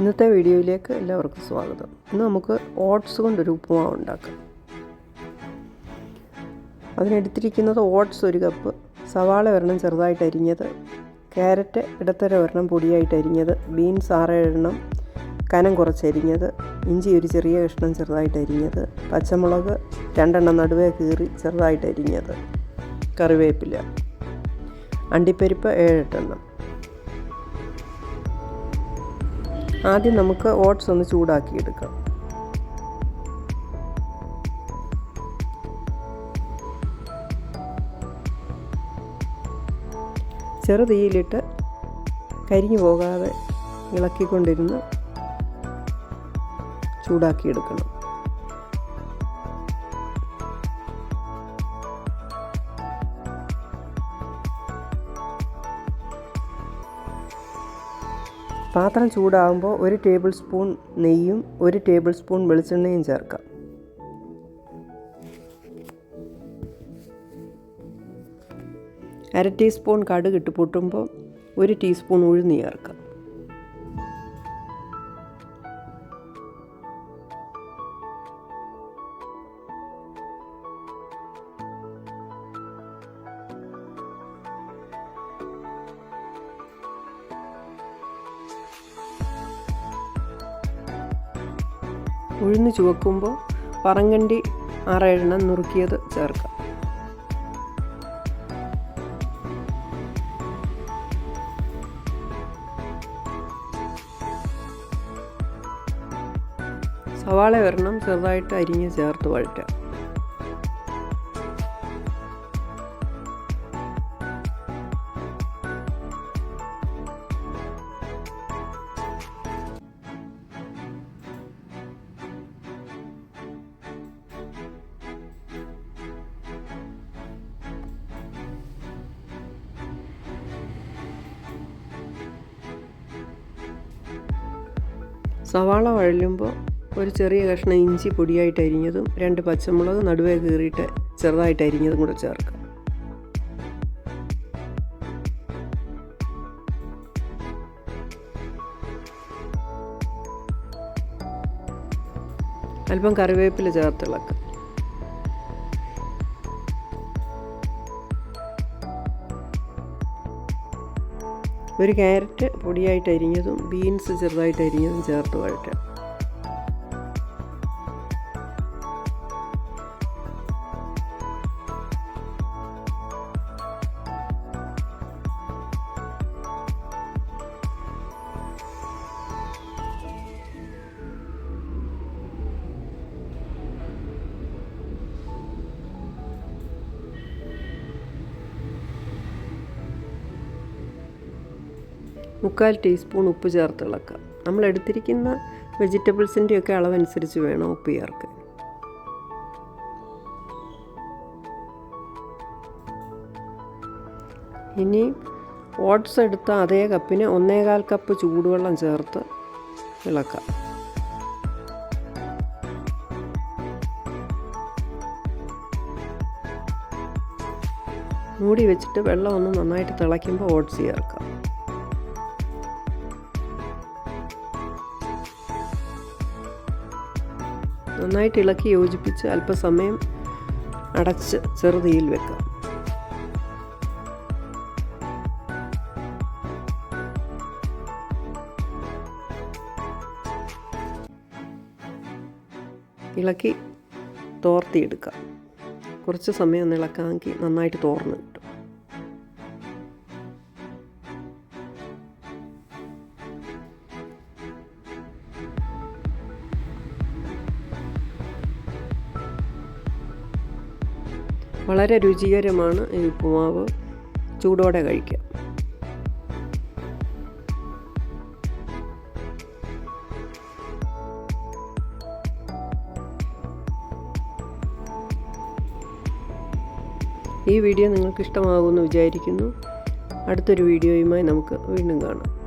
ഇന്നത്തെ വീഡിയോയിലേക്ക് എല്ലാവർക്കും സ്വാഗതം. ഇന്ന് നമുക്ക് ഓട്സ് കൊണ്ടൊരു ഉപ്പുമാവ് ഉണ്ടാക്കാം. അതിനെടുത്തിരിക്കുന്നത് ഓട്സ് ഒരു കപ്പ് സവാള ഒരെണ്ണം ചെറുതായിട്ട് അരിഞ്ഞത് ക്യാരറ്റ് ഇടത്തര ഒരെണ്ണം പൊടിയായിട്ട് അരിഞ്ഞത് ബീൻസ് ആറേഴെണ്ണം കനം കുറച്ചരിഞ്ഞത് ഇഞ്ചി ഒരു ചെറിയ കഷ്ണം ചെറുതായിട്ട് അരിഞ്ഞത് പച്ചമുളക് രണ്ടെണ്ണം നടുവേ കീറി ചെറുതായിട്ട് അരിഞ്ഞത് കറിവേപ്പില അണ്ടിപ്പരിപ്പ് ഏഴെട്ടെണ്ണം ആദ്യം നമുക്ക് ഓട്സ് ഒന്ന് ചൂടാക്കിയെടുക്കാം. ചെറു തീയിലിട്ട് കരിഞ്ഞു പോകാതെ ഇളക്കിക്കൊണ്ടിരുന്ന് ചൂടാക്കിയെടുക്കണം. പാത്രം ചൂടാകുമ്പോൾ ഒരു ടേബിൾ സ്പൂൺ നെയ്യും ഒരു ടേബിൾ സ്പൂൺ വെളിച്ചെണ്ണയും ചേർക്കാം. അര ടീസ്പൂൺ കടുക് ഇട്ട് പൊട്ടുമ്പോൾ ഒരു ടീസ്പൂൺ ഉഴുന്ന് ചേർക്കാം. ഉഴുന്ന് ചുവക്കുമ്പോൾ പറങ്കണ്ടി ആറേഴെണ്ണം നുറുക്കിയത് ചേർക്കാം. സവാള ഒരെണ്ണം ചെറുതായിട്ട് അരിഞ്ഞ് ചേർത്ത് വഴറ്റാം സവാള വഴലുമ്പോൾ ഒരു ചെറിയ കഷ്ണം ഇഞ്ചി പൊടിയായിട്ട് അരിഞ്ഞതും രണ്ട് പച്ചമുളക് നടുവേ കീറിയിട്ട് ചെറുതായിട്ട് അരിഞ്ഞതും കൂടെ ചേർക്കാം. അല്പം കറിവേപ്പില ചേർത്തിളക്കാം ഒരു ക്യാരറ്റ് പൊടിയായിട്ട് അരിഞ്ഞതും ബീൻസ് ചെറുതായിട്ട് അരിഞ്ഞതും ചേർത്ത് വഴറ്റാം. മുക്കാൽ ടീസ്പൂൺ ഉപ്പ് ചേർത്ത് ഇളക്കുക. നമ്മൾ എടുത്തിരിക്കുന്ന വെജിറ്റബിൾസിന്റെയൊക്കെ അളവനുസരിച്ച് വേണം ഉപ്പ് ചേർക്കാൻ. ഇനി ഓട്സ് എടുത്ത അതേ കപ്പിന് ഒന്നേകാൽ കപ്പ് ചൂടുവെള്ളം ചേർത്ത് ഇളക്കാം മൂടി വെച്ചിട്ട് വെള്ളം ഒന്ന് നന്നായിട്ട് തിളയ്ക്കുമ്പോൾ ഓട്സ് ചേർക്കാം നന്നായിട്ട് ഇളക്കി യോജിപ്പിച്ച് അല്പസമയം അടച്ച് ചെറുതീയിൽ വെക്കാം. ഇളക്കി തോർത്തിയെടുക്കാം. കുറച്ച് സമയം ഒന്ന് ഇളക്കാമെങ്കിൽ നന്നായിട്ട് തോർന്ന് കിട്ടും. വളരെ രുചികരമാണ് ഈ ഉപ്പുമാവ്. ചൂടോടെ കഴിക്കാം. ഈ വീഡിയോ നിങ്ങൾക്ക് ഇഷ്ടമാകുമെന്ന് വിചാരിക്കുന്നു. അടുത്തൊരു വീഡിയോയുമായി നമുക്ക് വീണ്ടും കാണാം.